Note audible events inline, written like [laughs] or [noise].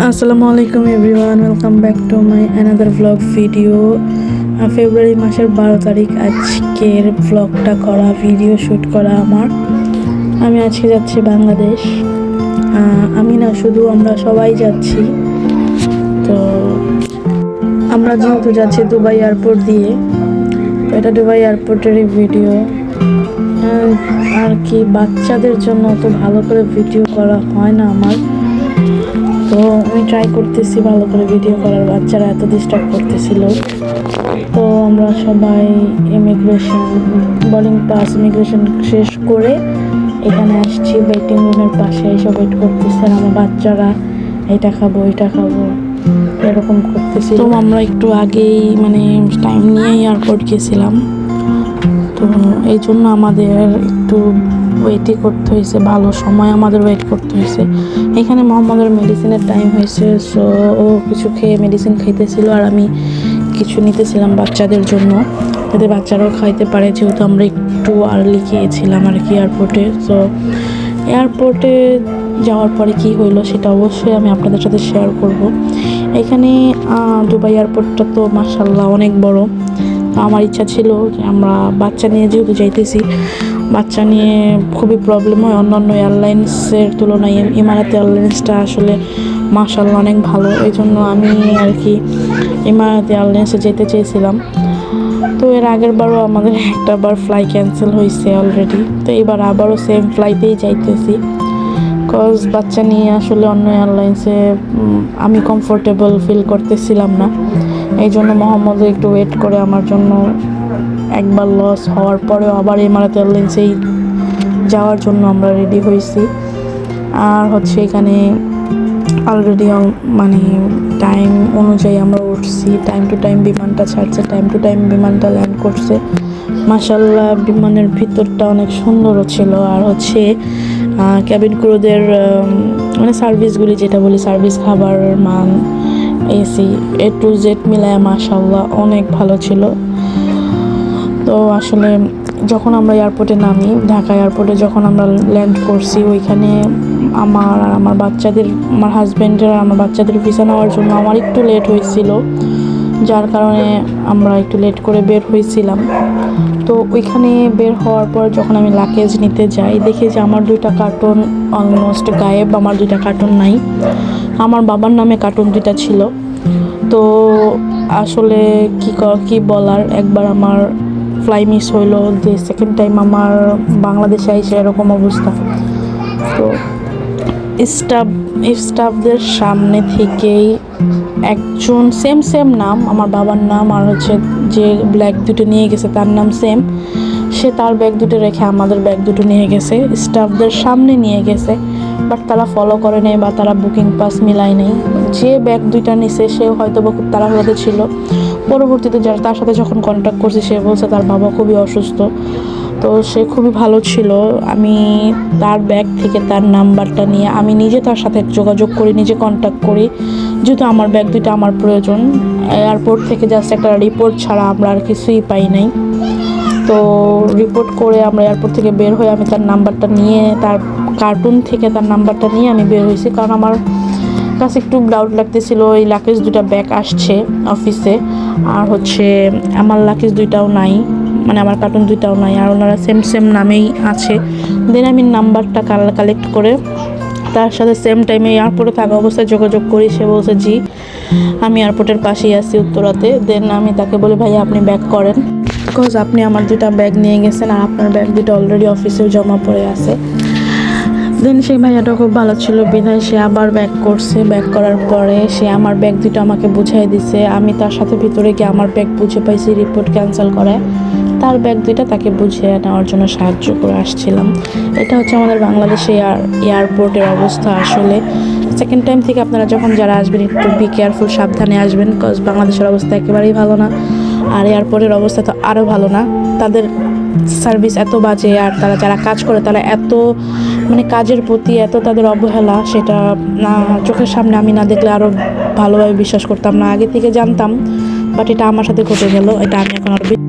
আসসালামু আলাইকুম everyone, welcome back to my another vlog video ফেব্রুয়ারি মাসের বারো তারিখ, আজকের ভ্লগটা করা ভিডিও শ্যুট করা আমার। আমি আজকে যাচ্ছি বাংলাদেশ। আমি না, শুধু আমরা সবাই যাচ্ছি। তো আমরা যেহেতু যাচ্ছি দুবাই এয়ারপোর্ট দিয়ে, তো এটা দুবাই এয়ারপোর্টেরই ভিডিও আর কি, বাচ্চাদের জন্য অত ভালো করে ভিডিও করা হয় না আমার। তো আমি ট্রাই করতেছি ভালো করে ভিডিও করার, বাচ্চারা এত ডিস্টার্ব করতেছিল। তো আমরা সবাই ইমিগ্রেশন বোর্ডিং পাস ইমিগ্রেশন শেষ করে এখানে আসছি ওয়েটিং রুমের পাশে এসে ওয়েট করতেছে আমার বাচ্চারা এটা খাব এটা খাব। এরকম করতেছি তো আমরা একটু আগেই মানে টাইম নিয়ে এয়ারপোর্ট গেছিলাম। তো এই জন্য আমাদের একটু ওয়েটই করতে হয়েছে, ভালো সময় আমাদের ওয়েট করতে হয়েছে। এখানে মোহাম্মদের মেডিসিনের টাইম হয়েছে সো ও কিছু খেয়ে মেডিসিন খাইতেছিল আর আমি কিছু নিতেছিলাম বাচ্চাদের জন্য। যাতে বাচ্চারাও খাইতে পারে, যেহেতু আমরা একটু আর্লি গিয়েছিলাম আর কি এয়ারপোর্টে সো এয়ারপোর্টে যাওয়ার পরে কি হইল সেটা অবশ্যই আমি আপনাদের সাথে শেয়ার করব। এখানে দুবাই এয়ারপোর্টটা তো মার্শাল্লাহ অনেক বড়। আমার ইচ্ছা ছিল যে আমরা বাচ্চা নিয়ে যেহেতু যাইতেছি বাচ্চা নিয়ে খুবই প্রবলেম হয়। অন্যান্য এয়ারলাইন্সের তুলনায় ইম- ইমারাত এয়ারলাইন্সটা আসলে মার্শাল্লাহ অনেক ভালো। এই জন্য আমি আর কি ইমারাত এয়ারলাইন্সে যেতে চেয়েছিলাম। তো এর আগের বারও আমাদের [laughs] একটা বার ফ্লাই ক্যান্সেল হয়েছে অলরেডি তো এবার আবারও সেম ফ্লাইটেই যাইতেছি। কজ বাচ্চা নিয়ে আসলে অন্য এয়ারলাইন্সে আমি কমফোর্টেবল ফিল করতেছিলাম না। এই জন্য মোহাম্মদ একটু ওয়েট করে আমার জন্য একবার লস হওয়ার পরেও আবার এমারাত এয়ারলাইন্সেই যাওয়ার জন্য আমরা রেডি হয়েছি। আর হচ্ছে এখানে অলরেডি মানে টাইম অনুযায়ী আমরা উঠছি টাইম টু টাইম বিমানটা ছাড়ছে টাইম টু টাইম বিমানটা ল্যান্ড করছে। মাসাল্লাহ বিমানের ভিতরটা অনেক সুন্দরও ছিল। আর হচ্ছে ক্যাবিন ক্রুদের মানে সার্ভিসগুলি যেটা বলি সার্ভিস খাবার, মান এসি এ টু জেড মিলায় মাসাল্লাহ অনেক ভালো ছিল। তো আসলে যখন আমরা এয়ারপোর্টে নামি, ঢাকা এয়ারপোর্টে যখন আমরা ল্যান্ড করছি, ওইখানে আমার আর আমার বাচ্চাদের, আমার হাজব্যান্ডের আর আমার বাচ্চাদের ভিসা নেওয়ার জন্য আমার একটু লেট হয়েছিল, যার কারণে আমরা একটু লেট করে বের হয়েছিলাম। তো ওইখানে বের হওয়ার পর যখন আমি লাকেজ নিতে যাই, দেখি যে আমার দুইটা কার্টুন অলমোস্ট গায়েব, আমার দুইটা কার্টুন নাই। আমার বাবার নামে কার্টুন দুইটা ছিল। তো আসলে কি ক- কি বলার? একবার আমার ফ্লাই মিস হইল, যে সেকেন্ড টাইম আমার বাংলাদেশে আইসে এরকম অবস্থা। তো স্টাফ স্টাফদের সামনে থেকেই একজন সেম সেম নাম, আমার বাবার নাম আর হচ্ছে যে ব্ল্যাক দুটো নিয়ে গেছে, তার নাম সেম সে তার ব্যাগ দুটো রেখে আমাদের ব্যাগ দুটো নিয়ে গেছে স্টাফদের সামনে নিয়ে গেছে বাট তারা ফলো করে নেই বা তারা বুকিং পাস মিলায় নেই। যে ব্যাগ দুইটা নিছে, সে হয়তো বা খুব তাড়াহুড়োতে ছিল। পরবর্তীতে যারা তার সাথে যখন কন্ট্যাক্ট করছি, সে বলছে তার বাবা খুবই অসুস্থ। তো সে খুবই ভালো ছিল। আমি তার ব্যাগ থেকে তার নাম্বারটা নিয়ে, আমি নিজে তার সাথে যোগাযোগ করি, নিজে কন্ট্যাক্ট করি। যেহেতু আমার ব্যাগ দুইটা আমার প্রয়োজন। এয়ারপোর্ট থেকে জাস্ট একটা রিপোর্ট ছাড়া আমরা আর কিছুই পাই নাই। তো রিপোর্ট করে আমরা এয়ারপোর্ট থেকে বের হয়ে আমি তার নাম্বারটা নিয়ে, তার কার্টুন থেকে তার নাম্বারটা নিয়ে আমি বের হয়েছি। কারণ আমার কাছে একটু ডাউট লাগতেছিল, এই লাকেজ দুটা ব্যাগ আসছে অফিসে আর হচ্ছে, আমার লাকেজ দুইটাও নাই মানে আমার কার্টুন দুইটাও নাই, আর ওনারা সেম সেম নামেই আছে। দেন আমি নাম্বারটা কালেক্ট করে তার সাথে সেম টাইমে এয়ারপোর্টে থাকা অবস্থায় যোগাযোগ করি, সে বলছে, জি, আমি এয়ারপোর্টের পাশেই আছি উত্তরাতে। দেন আমি তাকে বলি, ভাই, আপনি ব্যাক করেন। বিকজ আপনি আমার দুটা ব্যাগ নিয়ে গেছেন, আর আপনার ব্যাগ দুটো অলরেডি অফিসেও জমা পড়ে আছে। দেন সেই ভাইয়াটা খুব ভালো ছিল বিধায় সে আবার ব্যাক করছে। ব্যাক করার পরে সে আমার ব্যাগ দুটো আমাকে বুঝাই দিছে। আমি তার সাথে ভিতরে গিয়ে আমার ব্যাগ বুঝে পাইছি রিপোর্ট ক্যান্সেল করে। তার ব্যাগ দুইটা তাকে বুঝিয়ে নেওয়ার জন্য সাহায্য করে আসছিলাম। এটা হচ্ছে আমাদের বাংলাদেশে এয়ার এয়ারপোর্টের অবস্থা আসলে। সেকেন্ড টাইম থেকে আপনারা যখন যারা আসবেন, একটু বি কেয়ারফুল সাবধানে আসবেন বিকজ বাংলাদেশের অবস্থা একেবারেই ভালো না। আর এয়ারপোর্টের অবস্থা তো আরও ভালো না। তাদের সার্ভিস এত বাজে আর তারা যারা কাজ করে তারা এত মানে কাজের প্রতি এত তাদের অবহেলা, সেটা না, চোখের সামনে আমি না দেখলে আরও ভালোভাবে বিশ্বাস করতাম না। আগে থেকে জানতাম, বাট এটা আমার সাথে ঘটে গেল, এটা আমি এখন আরও